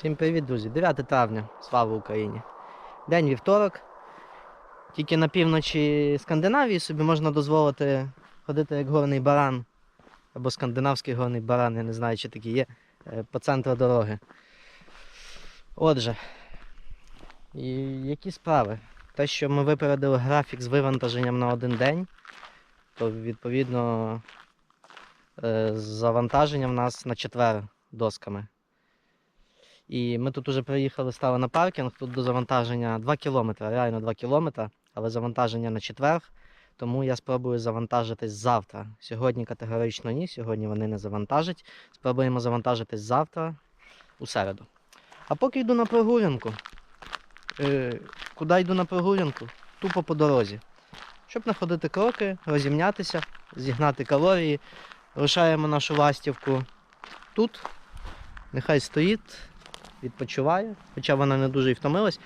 Всім привіт, друзі! 9 травня, слава Україні. День вівторок. Тільки на півночі Скандинавії собі можна дозволити ходити як горний баран. Або скандинавський горний баран, я не знаю, чи такі є, е, по центру дороги. Отже, і які справи? Те, що ми випередили графік з вивантаженням на один день, то відповідно е, завантаження в нас на четвер досками. І ми тут уже приїхали, стали на паркінг. Тут до завантаження 2 кілометри, реально 2 кілометри, але завантаження на четвер. Тому я спробую завантажитись завтра. Сьогодні категорично ні, сьогодні вони не завантажать. Спробуємо завантажитись завтра у середу. А поки йду на прогулянку. Е, куди йду на прогулянку? Тупо по дорозі. Щоб не ходити кроки, розімнятися, зігнати калорії. Лишаємо нашу ластівку тут. Нехай стоїть, відпочиває, хоча вона не дуже і втомилась.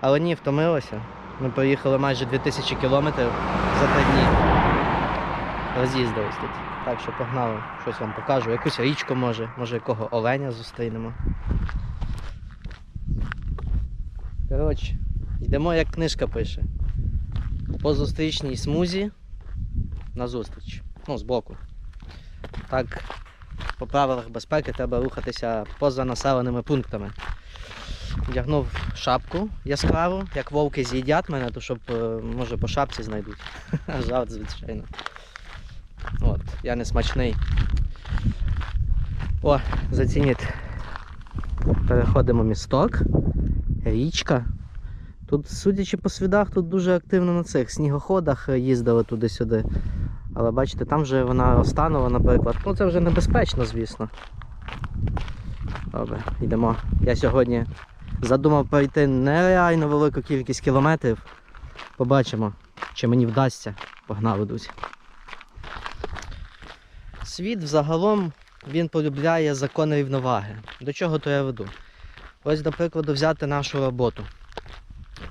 Але ні, втомилася. Ми проїхали майже 2000 кілометрів за три дні. Роз'їздились тут. Так що погнали, щось вам покажу. Якусь річку може, може якого оленя зустрінемо. Коротше, йдемо, як книжка пише. По зустрічній смузі назустріч. Ну, збоку. Так, по правилах безпеки треба рухатися поза населеними пунктами. Вдягнув шапку яскраву, як вовки з'їдять мене, то щоб, е, може, по шапці знайдуть. Жарт, звичайно. От, я не смачний. О, зацініть. Переходимо місток. Річка. Тут, судячи по слідах, тут дуже активно на цих снігоходах е, їздили туди-сюди. Але бачите, там вже вона розтанула, наприклад. Ну це вже небезпечно, звісно. Добре, йдемо. Я сьогодні задумав пройти нереально велику кількість кілометрів. Побачимо, чи мені вдасться. Погнали, друзі. Світ взагалом він полюбляє закони рівноваги. До чого то я веду? Ось, до прикладу, взяти нашу роботу.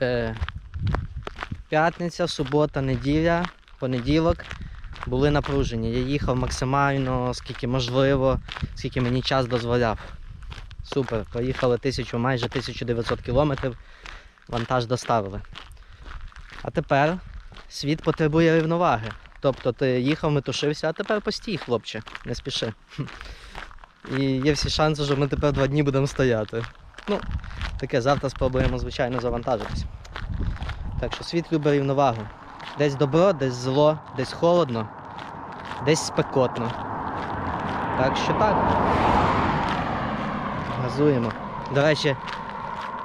Е, п'ятниця, субота, неділя, понеділок були напружені. Я їхав максимально, скільки можливо, скільки мені час дозволяв. Супер, проїхали тисячу, майже 1900 кілометрів, вантаж доставили. А тепер світ потребує рівноваги. Тобто ти їхав, метушився, а тепер постій, хлопче, не спіши. І є всі шанси, що ми тепер два дні будемо стояти. Ну, таке завтра спробуємо, звичайно, завантажитись. Так що світ любить рівновагу. Десь добро, десь зло, десь холодно, десь спекотно. Так що так. Газуємо. До речі,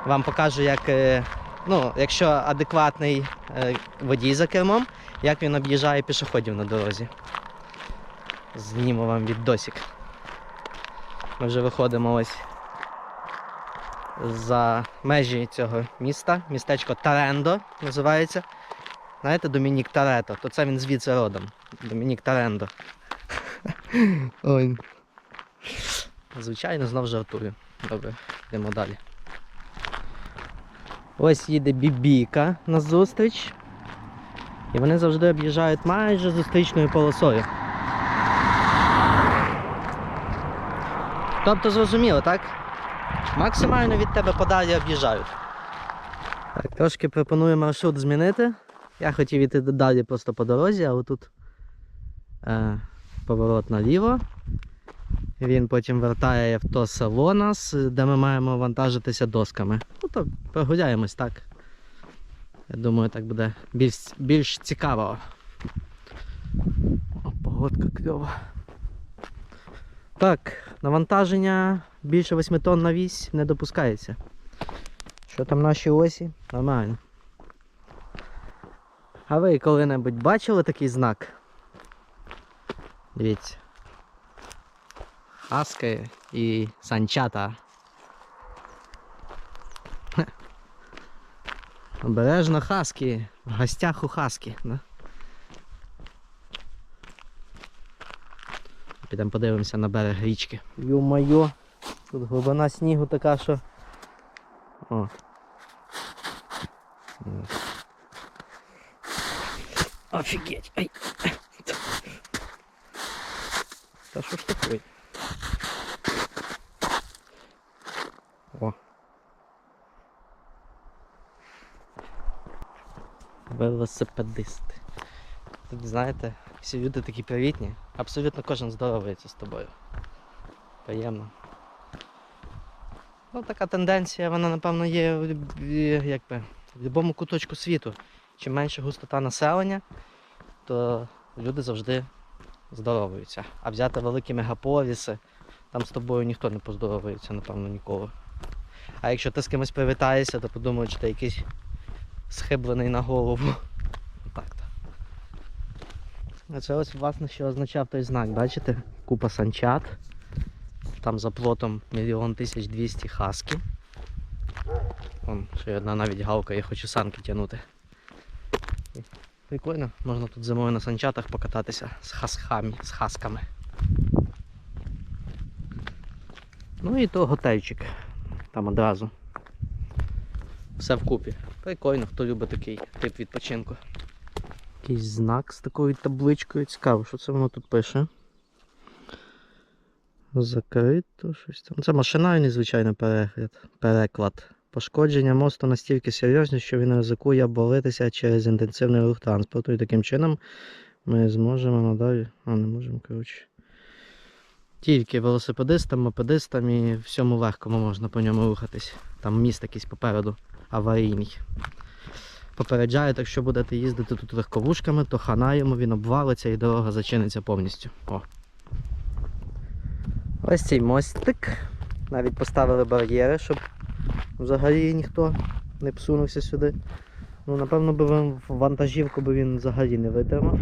вам покажу, як, е, ну, якщо адекватний е, водій за кермом, як він об'їжджає пішоходів на дорозі. Зніму вам відосик. Ми вже виходимо ось за межі цього міста. Містечко Тарендо називається. Знаєте, Домінік Тарето, то це він звідси родом. Домінік Тарендо. Ой. Звичайно, знов жартую. Добре, йдемо далі. Ось їде бібіка на зустріч. І вони завжди об'їжджають майже зустрічною полосою. Тобто зрозуміло, так? Максимально від тебе подалі об'їжджають. Так, трошки пропоную маршрут змінити. Я хотів іти далі просто по дорозі, але тут е, поворот наліво. Він потім вертає в то село нас, де ми маємо вантажитися досками. Ну то прогуляємось так. Я думаю, так буде більш, більш цікаво. О, погодка кльова. Так, навантаження більше 8 тонн на вісь не допускається. Що там наші осі? Нормально. А ви коли-небудь бачили такий знак? Дивіться. Хаски і санчата. Обережно хаски. В гостях у хаски. Да? Підемо подивимося на берег річки. Йо-майо, тут глибина снігу така, що. О. Офигеть. Ай. Да что ж такое? О. Велосипедисти. Тут, знаєте, всі люди такі привітні. Абсолютно кожен здоровається з тобою. Приємно. Ну, така тенденція, вона, напевно, є як в будь-якому куточку світу. Чим менше густота населення, то люди завжди здоровуються. А взяти великі мегаполіси, там з тобою ніхто не поздоровується, напевно, ніколи. А якщо ти з кимось привітаєшся, то подумають, що ти якийсь схиблений на голову. Так-то. А це ось власне що означав той знак, бачите? Купа санчат. Там за плотом мільйон тисяч двісті хаски. Вон, ще одна навіть галка, я хочу санки тягнути. І Прикольно, можна тут зимою на санчатах покататися з хасхами, з хасками. Ну і то готельчик. Там одразу. Все вкупі. Прикольно, хто любить такий тип відпочинку. Якийсь знак з такою табличкою. Цікаво, що це воно тут пише. Закрито щось там. Це машинальний, перегляд, переклад. Пошкодження мосту настільки серйозні, що він ризикує обвалитися через інтенсивний рух транспорту. І таким чином ми зможемо надалі. А, не можемо, коротше. Тільки велосипедистам, мопедистам і всьому легкому можна по ньому рухатись. Там міст якийсь попереду аварійний. Попереджаю, так що будете їздити тут легковушками, то хана йому він обвалиться і дорога зачиниться повністю. О. Ось цей мостик. Навіть поставили бар'єри, щоб взагалі ніхто не псунувся сюди. Ну, напевно, би він- вантажівку би він взагалі не витримав.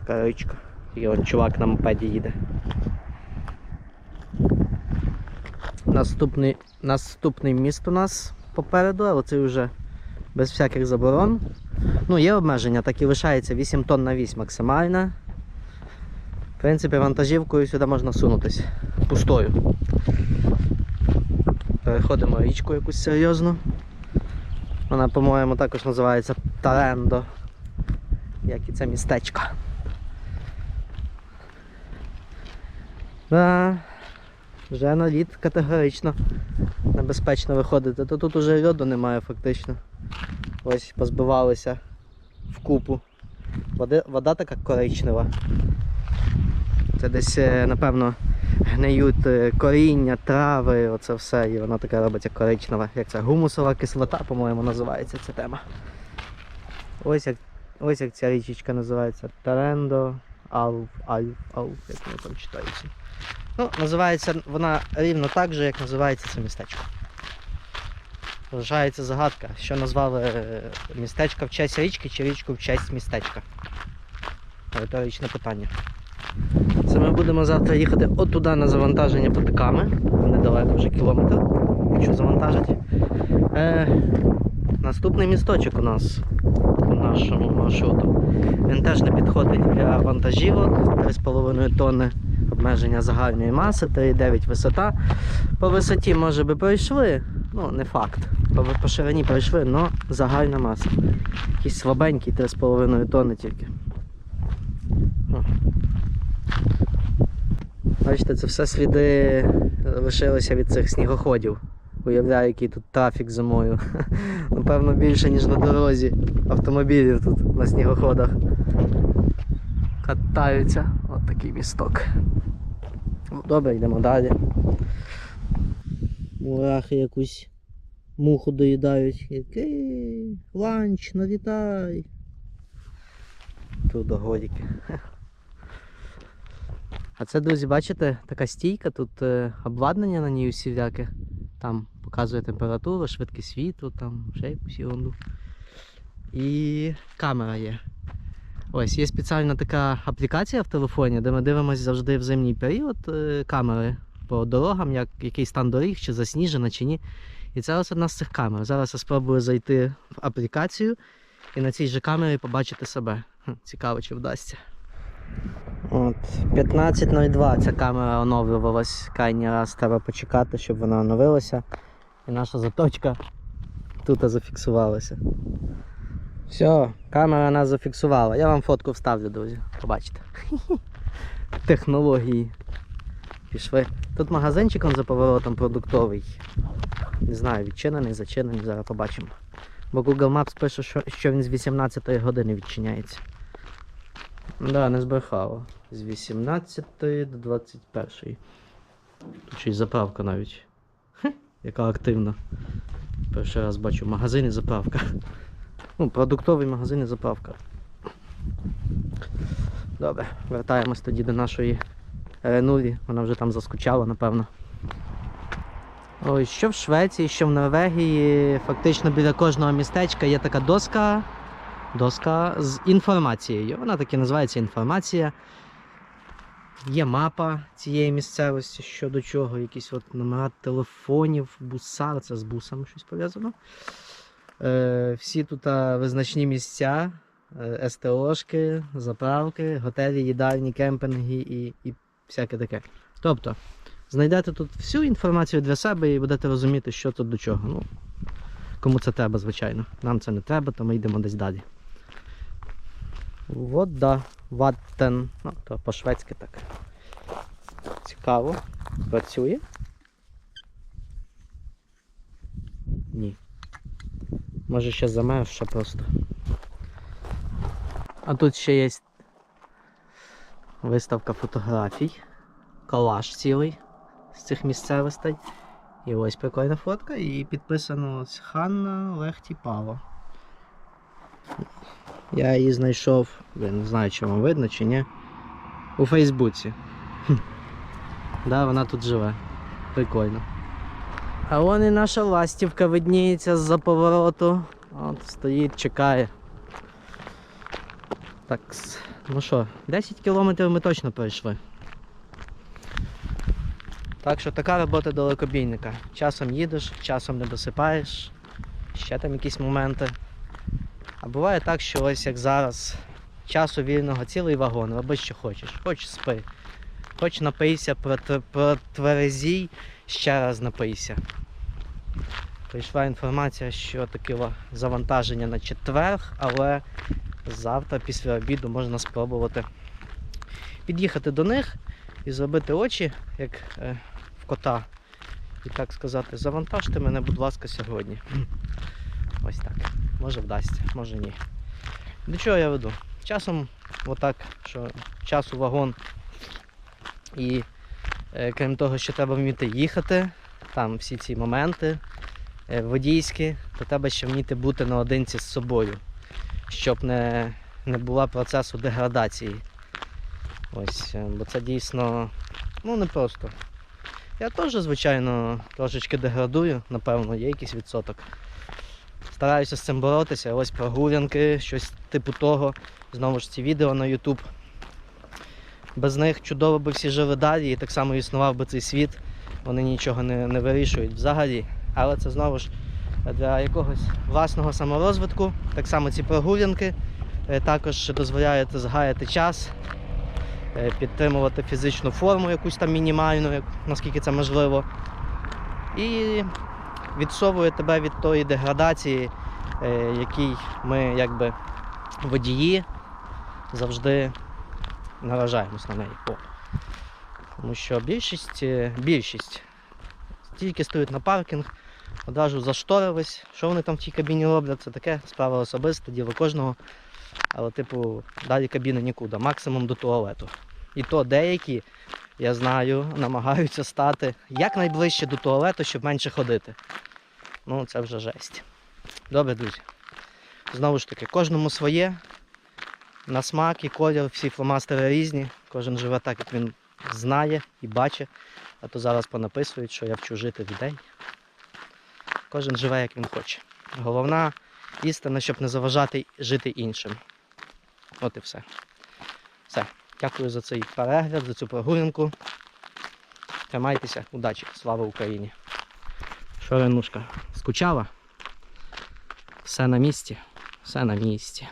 Така річка. І от чувак на мопеді їде. Наступний, наступний міст у нас попереду, але це вже без всяких заборон. Ну, є обмеження, так і лишається 8 тонн на вісь максимальна. В принципі, вантажівкою сюди можна сунутись пустою. Переходимо річку якусь серйозну. Вона, по-моєму, також називається Тарендо, як і це містечко. Да, вже на лід категорично небезпечно виходити, то тут уже льоду немає фактично. Ось позбивалися в купу. Води, вода така коричнева. Це десь, е, напевно, гниють е, коріння, трави, оце все, і воно таке робиться коричневе. Як це гумусова кислота, по-моєму, називається ця тема. Ось як, ось як ця річечка називається Тарендо, Алф, Альф, Алф, як воно там читається. Ну, називається вона рівно так же, як називається це містечко. Залишається загадка, що назвали е, містечко в честь річки чи річку в честь містечка. Риторичне питання. Це ми будемо завтра їхати от туди на завантаження потиками. Недалеко вже кілометр, якщо завантажать. Е, наступний місточок у нас по нашому маршруту. Він теж не підходить для вантажівок 3,5 тонни обмеження загальної маси, 3,9 висота. По висоті, може би, пройшли, ну не факт. По, ширині пройшли, але загальна маса. Якийсь слабенький 3,5 тонни тільки. Бачите, це все сліди лишилися від цих снігоходів. Уявляю, який тут трафік зимою. Напевно, більше, ніж на дорозі автомобілів тут на снігоходах. Катаються. От такий місток. Ну, Добре, йдемо далі. Мурахи якусь муху доїдають. Який ланч, налітай. Трудогодики. А це, друзі, бачите, така стійка, тут е, обладнання на ній усіляке. Там показує температуру, швидкість світу, там ще якусь ерунду. І камера є. Ось є спеціальна така аплікація в телефоні, де ми дивимося завжди в зимній період е, камери по дорогам, як, який стан доріг, чи засніжена, чи ні. І це ось одна з цих камер. Зараз я спробую зайти в аплікацію і на цій же камері побачити себе. Цікаво, чи вдасться. От, 15.02 ця камера оновлювалась. Крайній раз треба почекати, щоб вона оновилася. І наша заточка тут зафіксувалася. Все, камера нас зафіксувала. Я вам фотку вставлю, друзі. Побачите. Технології. Пішли. Тут магазинчик за поворотом продуктовий. Не знаю, відчинений, зачинений, зараз побачимо. Бо Google Maps пише, що він з 18 години відчиняється. Да, не збрехало. З 18 до 21. Тут ще й заправка навіть. Хе, яка активна. Перший раз бачу магазин і заправка. Ну, продуктовий магазин і заправка. Добре, вертаємось тоді до нашої Ренулі. Вона вже там заскучала, напевно. Ой, що в Швеції, що в Норвегії, фактично біля кожного містечка є така доска, доска з інформацією. Вона так і називається інформація. Є мапа цієї місцевості, що до чого, якісь от номера телефонів, бусар, це з бусами щось пов'язано. Е, всі тут визначні місця, е, СТОшки, заправки, готелі, їдальні, кемпінги і, і всяке таке. Тобто, знайдете тут всю інформацію для себе і будете розуміти, що тут до чого. Ну, кому це треба, звичайно. Нам це не треба, то ми йдемо десь далі. Вода, ваттен. Ну, то по-шведськи так. Цікаво. Працює? Ні. Може ще замерзше просто. А тут ще є виставка фотографій. Колаж цілий з цих місцевостей. І ось прикольна фотка, і підписано Ханна Лехті Пава. Я її знайшов, я не знаю, чи вам видно чи ні. У Фейсбуці. Да, вона тут живе. Прикольно. А вон і наша ластівка видніється з-за повороту. От стоїть, чекає. Так, ну що, 10 кілометрів ми точно пройшли. Так що така робота далекобійника. Часом їдеш, часом не досипаєш, ще там якісь моменти. А буває так, що ось як зараз, часу вільного цілий вагон, роби що хочеш. Хоч спи, хоч напийся, протр- протверезій, ще раз напийся. Прийшла інформація, що таке завантаження на четверг, але завтра після обіду можна спробувати під'їхати до них і зробити очі, як е, в кота. І так сказати, завантажте мене, будь ласка, сьогодні. Ось так. Може вдасться, може ні. До чого я веду? Часом, отак, що часу вагон. І е, крім того, що треба вміти їхати, там всі ці моменти е, водійські, то треба ще вміти бути наодинці з собою, щоб не, не було процесу деградації. Ось, е, бо це дійсно ну, непросто. Я теж, звичайно, трошечки деградую, напевно, є якийсь відсоток. Стараюся з цим боротися, ось прогулянки, щось типу того. Знову ж ці відео на YouTube. Без них чудово би всі жили далі і так само існував би цей світ. Вони нічого не, не вирішують взагалі. Але це знову ж для якогось власного саморозвитку. Так само ці прогулянки е, також дозволяють згаяти час, е, підтримувати фізичну форму якусь там мінімальну, наскільки це можливо. І відсовує тебе від тої деградації, е, якій ми якби водії завжди наражаємось на неї. О. Тому що більшість, е, більшість тільки стоять на паркінг, одразу зашторились. Що вони там в тій кабіні роблять, це таке справа особиста, діло кожного. Але, типу, далі кабіни нікуди, максимум до туалету. І то деякі, я знаю, намагаються стати якнайближче до туалету, щоб менше ходити. Ну, це вже жесть. Добре, друзі. Знову ж таки, кожному своє. На смак і колір, всі фломастери різні. Кожен живе так, як він знає і бачить. А то зараз понаписують, що я вчу жити людей. Кожен живе, як він хоче. Головна істина, щоб не заважати жити іншим. От і все. Все. Дякую за цей перегляд, за цю прогулянку. Тримайтеся, удачі, слава Україні! Що, скучала? Все на місці? Все на місці.